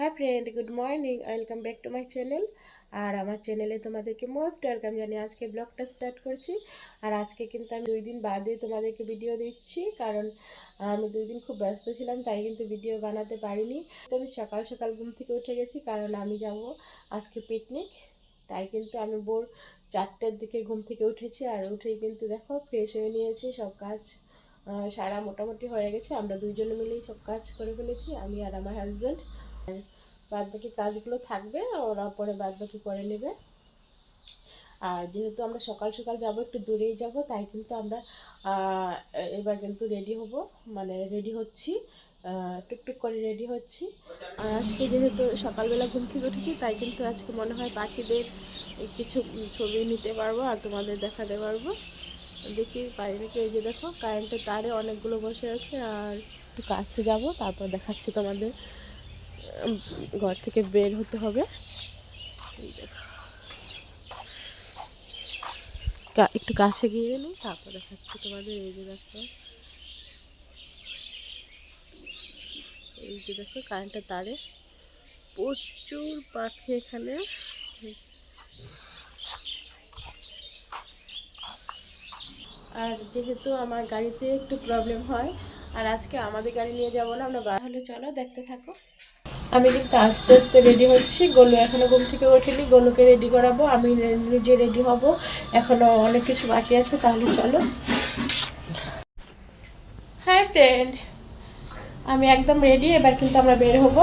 হ্যাঁ friend good morning welcome back to my channel আর আমার চ্যানেলে তোমাদেরকে মোস্ট ওয়েলকাম জানি আজকে ব্লগটা স্টার্ট করছি। আর আজকে কিন্তু আমি দুই দিন বাদে তোমাদেরকে ভিডিও দিচ্ছি। কারণ আমি দুই দিন খুব ব্যস্ত ছিলাম, তাই কিন্তু ভিডিও বানাতে পারিনি। তো আমি সকাল সকাল ঘুম থেকে উঠে গেছি, কারণ আমি যাব আজকে পিকনিক তাই কিন্তু আমি ভোর চারটের দিকে ঘুম থেকে উঠেছি। আর উঠেই কিন্তু দেখো ফ্রেশ হয়ে নিয়েছি, সব কাজ সারা মোটামুটি হয়ে গেছে। আমরা দুইজনে মিলেই সব কাজ করে ফেলেছি, আমি আর আমার হাজব্যান্ড বাদ বাকি কাজগুলো থাকবে, ওরা পরে বাদ বাকি করে নেবে। আর যেহেতু আমরা সকাল সকাল যাব, একটু দূরেই যাব, তাই কিন্তু আমরা এবার কিন্তু রেডি হব। মানে রেডি হচ্ছি টুকটুক করে রেডি হচ্ছি। আর আজকে যেহেতু সকালবেলা ঘুম থেকে উঠেছি, তাই কিন্তু আজকে মনে হয় পাখিদের কিছু ছবি নিতে পারব আর তোমাদের দেখাতে পারব। দেখি পারি নাকি এই যে দেখো কারেন্টের তারে অনেকগুলো বসে আছে, আর একটু কাছে যাব, তারপর দেখাচ্ছি তোমাদের। ঘর থেকে বের হতে হবে। একটু কাছে গিয়ে নিই, তারপর দেখাচ্ছি তোমাদের। এই যে দেখো। এই যে দেখো কারেন্টের তারে। প্রচুর পাখি এখানে। আর যেহেতু আমার গাড়িতে একটু প্রবলেম হয়, আর আজকে আমাদের গাড়ি নিয়ে যাব না, আমরা তাহলে চলো দেখতে থাকো। আমি কিন্তু আস্তে আস্তে রেডি হচ্ছি। গোলু এখনও ঘুম থেকে ওঠেনি। গোলুকে রেডি করাবো। আমি নিজে রেডি হব। এখনও অনেক কিছু বাকি আছে, তাহলে চলো। হ্যাঁ ফ্রেন্ড আমি একদম রেডি এবার কিন্তু আমরা বের হব।